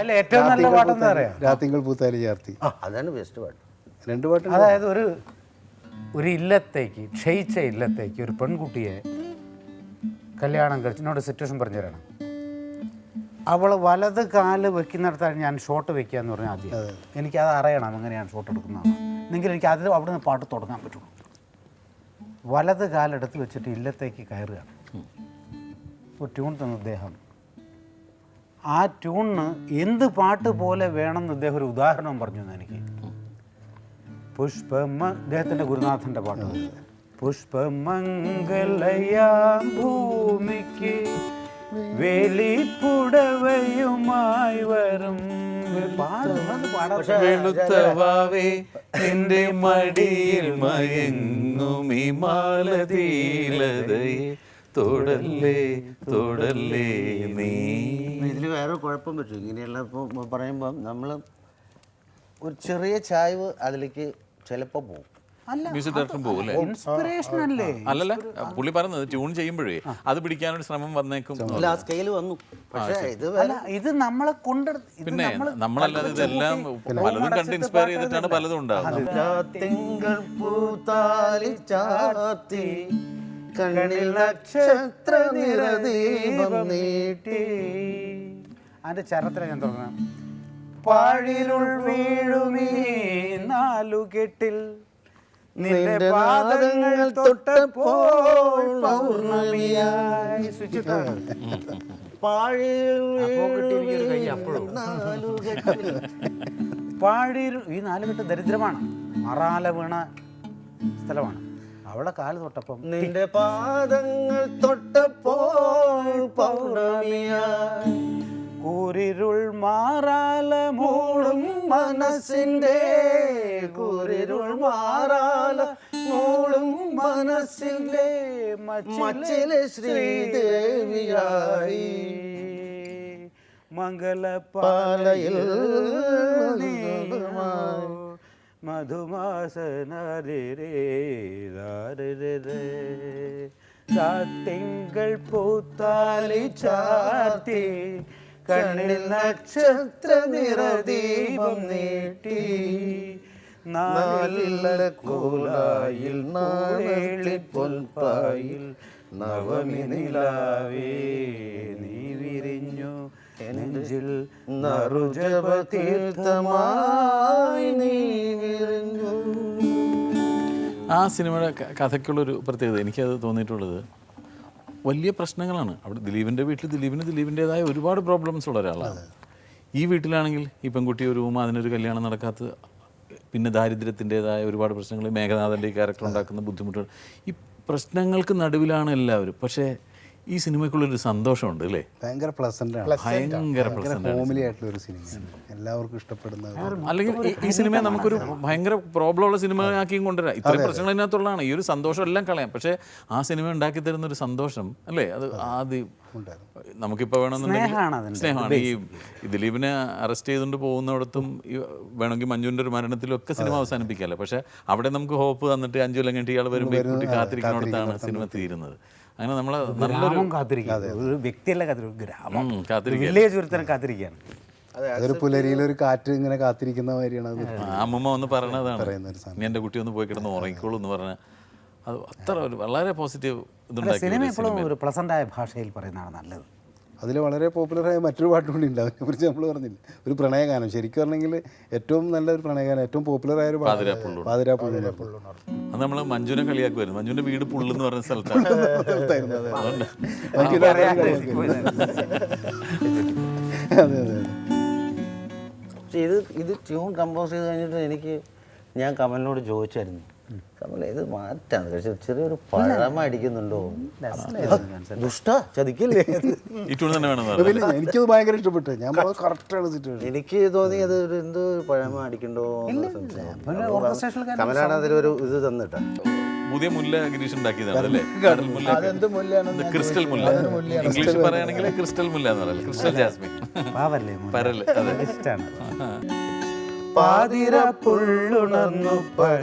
അല്ല ഏറ്റവും നല്ല പാട്ടെന്ന് പറയാം? രാത്തിങ്കൾ പൂത്താലി ചാർത്തി. അതാണ് ബെസ്റ്റ് പാട്ട്. രണ്ട് പാട്ട് അതായത് ഒരു ഒരു ഇല്ലത്തേക്ക് ക്ഷയിച്ച ഇല്ലത്തേക്ക് ഒരു പെൺകുട്ടിയെ കല്യാണം കഴിച്ച് എന്നോട് സിറ്റുവേഷൻ പറഞ്ഞു തരണം അവൾ വലത് കാൽ വെക്കുന്നിടത്താണ് ഞാൻ ഷോട്ട് വെക്കുക എന്ന് പറഞ്ഞാൽ ആദ്യം. എനിക്കത് അറിയണം എങ്ങനെയാണ് ഷോട്ട് എടുക്കുന്നത്. എന്നെങ്കിൽ എനിക്ക് അതിൽ അവിടെ നിന്ന് പാട്ട് തുടങ്ങാൻ പറ്റുള്ളൂ. വലത് കാലെടുത്ത് വെച്ചിട്ട് ഇല്ലത്തേക്ക് കയറുകയാണ്. ഒരു ട്യൂൺ തന്ന അദ്ദേഹം. ആ ട്യൂണിന് എന്ത് പാട്ട് പോലെ വേണമെന്ന് അദ്ദേഹം ഒരു ഉദാഹരണം പറഞ്ഞു തന്നെ എനിക്ക്. പുഷ്പമ അദ്ദേഹത്തിന്റെ ഗുരുനാഥന്റെ പാട്ട് പുഷ്പമംഗലയാം ഭൂമിക്ക് വേലിപ്പുടവയുമായി വരും. വെളുത്തവാവേ നിന്റെ മടിയിൽ മയങ്ങും ഈ മാലതീലതയെ. തൊടല്ലേ തൊടല്ലേ നീ. ഇതിൽ വേറെ കുഴപ്പം പറ്റും. ഇങ്ങനെയുള്ള ഇപ്പോൾ പറയുമ്പം നമ്മൾ ഒരു ചെറിയ ചായവ് അതിലേക്ക് ചിലപ്പോൾ പോകും മ്യൂസിക് ഡയറക്ടറും പോകും ഇൻസ്പിറേഷൻ അല്ലേ? അല്ലല്ല പുള്ളി പറഞ്ഞത് ട്യൂൺ ചെയ്യുമ്പോഴേ അത് പിടിക്കാനൊരു ശ്രമം വന്നേക്കും. സ്കെയിൽ വന്നു. പക്ഷേ ഇത് ഇത് നമ്മളെ കൊണ്ട് ഇത് പിന്നെ നമ്മൾ നമ്മളല്ലാതെ ഇതെല്ലാം പലതും കണ്ട് ഇൻസ്പയർ ചെയ്തിട്ടാണ് പലതും ഉണ്ടാകുന്നത് കണ്ണിൽ നക്ഷത്ര നിറദീപം നീട്ടി. അതിന്റെ ചരത്തില ഞാൻ തുടങ്ങാം പാഴിരുൾ വീഴുമീ നാലുകെട്ടിൽ നിന്റെ പാദങ്ങൾ തൊട്ടപ്പോൾ പൗർണമിയായി. പാഴിരു ഈ നാലുകെട്ട് ദരിദ്രമാണ്. മറാല വീണ സ്ഥലമാണ്. അവളെ കാൽ തൊട്ടപ്പം നിന്റെ പാദങ്ങൾ തൊട്ടപ്പോൾ പൗർണമിയ കൂരിരുൾ മാറാല മൂളും മനസ്സിന്റെ കൂരിരുൾ മാറാല മൂളും മനസ്സിന്റെ മച്ചിലെ ശ്രീദേവിയായി. മംഗലപാലയിൽ നീ തിങ്കൾ പൂത്താലി ചാത്തി കണ്ണിൽ നക്ഷത്ര നിറദീപം നീട്ടി. നാലില്ല കോലായിൽ നാളി പൊൽപ്പായിൽ നവമി നിലാവേ നീ വിരിഞ്ഞു. നെഞ്ചിൽ നറുജപ തീർത്ഥമായി നീ ആ സിനിമയുടെ കഥയ്ക്കുള്ളൊരു പ്രത്യേകത എനിക്കത് തോന്നിയിട്ടുള്ളത് വലിയ പ്രശ്നങ്ങളാണ്. അവിടെ ദിലീപിന്റെ വീട്ടിൽ ദിലീപിന് ദിലീപിന്റെതായ ഒരുപാട് പ്രോബ്ലംസ് ഉള്ള ഒരാളാണ്. ഈ വീട്ടിലാണെങ്കിൽ ഈ പെൺകുട്ടി ഒരു റൂം അതിനൊരു കല്യാണം നടക്കാത്ത പിന്നെ ദാരിദ്ര്യത്തിന്റെതായ ഒരുപാട് പ്രശ്നങ്ങൾ മേഘനാഥന്റെ ഈ ക്യാരക്ടർ ഉണ്ടാക്കുന്ന ബുദ്ധിമുട്ടുകൾ. ഈ പ്രശ്നങ്ങൾക്ക് നടുവിലാണ് എല്ലാവരും. പക്ഷേ ഈ സിനിമയ്ക്കുള്ളൊരു സന്തോഷമുണ്ട് അല്ലേ? ഭയങ്കര പ്ലസന്റ് ഭയങ്കര ഹോമിലി ആയിട്ടുള്ള ഒരു സിനിമ എല്ലാവർക്കും ഇഷ്ടപ്പെടുന്ന ഒരു- അല്ലെങ്കിൽ ഈ- സിനിമയെ നമുക്കൊരു ഭയങ്കര പ്രോബ്ലം ഉള്ള സിനിമ ആക്കിയും കൊണ്ടുവരാം. ഇത്രയും പ്രശ്നങ്ങൾ ഇതിനകത്തുള്ളതാണ് ഈ ഒരു സന്തോഷം എല്ലാം കളയാം. പക്ഷേ ആ സിനിമ ഉണ്ടാക്കി തരുന്ന ഒരു സന്തോഷം അല്ലേ? അത് ആദ്യം നമുക്കിപ്പോൾ വേണമെന്നുണ്ടെങ്കിൽ സ്നേഹമാണ് ഈ ഈ ദിലീപിനെ അറസ്റ്റ് ചെയ്തുകൊണ്ട് പോകുന്നിടത്തും വേണമെങ്കിൽ മഞ്ജുവിന്റെ ഒരു മരണത്തിലും ഒക്കെ സിനിമ അവസാനിപ്പിക്കാമല്ലോ. പക്ഷേ അവിടെ നമുക്ക് ഹോപ്പ് തന്നിട്ട് അഞ്ചു കൊല്ലം കഴിഞ്ഞിട്ട് ഇയാൾ വരുമ്പോൾ കാത്തിരിക്കുന്നിടത്താണ് സിനിമ തീരുന്നത്. അങ്ങനെ നമ്മൾ നല്ലൊരു ഗ്രാമം കാത്തിരിക്കുക ഒരു വ്യക്തിയല്ല കാത്തിരിക്കും? ഗ്രാമം. വില്ലേജ് ഒരുത്തരം കാത്തിരിക്കുകയാണ്. അതൊരു പുലരിയിൽ ഒരു കാറ്റ് ഇങ്ങനെ കാത്തിരിക്കുന്ന മാതിരിയാണ് അത്. ഒന്ന് പറയണതാണ്. എന്റെ കുട്ടി ഒന്ന് പോയി കിടന്ന് ഉറങ്ങിക്കോളൂ എന്ന് പറഞ്ഞാൽ അത് അത്ര ഒരു വളരെ പോസിറ്റീവ് ഇതുണ്ടാക്കി സിനിമ എപ്പോഴും ഒരു പ്ലസന്റായ ഭാഷയിൽ പറയുന്നതാണ് നല്ലത്. അതിൽ വളരെ പോപ്പുലറായ മറ്റൊരു പാട്ട് കൂടി ഉണ്ട്. അതിനെക്കുറിച്ച് നമ്മൾ പറഞ്ഞില്ല? ഒരു പ്രണയഗാനം. ശരിക്കും പറഞ്ഞെങ്കിൽ ഏറ്റവും നല്ലൊരു പ്രണയഗാനം ഏറ്റവും പോപ്പുലറായ ഒരു പാട്ട് പാതിരാപ്പുള്ളു. പാതിരാപ്പുള്ളു അത് നമ്മൾ മഞ്ജുനെ കളിയാക്കുമായിരുന്നു. മഞ്ജുവിന്റെ വീട് പുള്ളെന്ന് പറഞ്ഞ സ്ഥലത്താണ് അതുകൊണ്ട് അതെ അതെ പക്ഷേ ഇത് ഇത് ട്യൂൺ കമ്പോസ് ചെയ്ത് കഴിഞ്ഞിട്ട് എനിക്ക് ഞാൻ കമലിനോട് ചോദിച്ചായിരുന്നു. കമൽ ഇത് മാറ്റാണ്. പക്ഷെ ചെറിയൊരു പഴമ അടിക്കുന്നുണ്ടോ ദുഷ്ട ചതിക്കില്ലേ എനിക്കത് ഭയങ്കര ഇഷ്ടപ്പെട്ടു. ഞാൻ കറക്റ്റാണ് സിറ്റുവേഷൻ എനിക്ക് തോന്നി അത് എന്തോ പഴമ അടിക്കണ്ടോ കമലാണ് അതിലൊരു ഇത് തന്നിട്ട. പുതിയ മുല്ല ഗിരീഷ് ഉണ്ടാക്കിയതാണ് അല്ലേ? കടൽ മുല്ല. ഇത് ക്രിസ്റ്റൽ മുല്ല. ഇംഗ്ലീഷ് പറയുകയാണെങ്കിൽ ക്രിസ്റ്റൽ മുല്ല എന്ന് പറയല്ലേ? Crystal jasmine? പരൽ അതെ. പാതിര പുള്ളുണർന്നു പഴ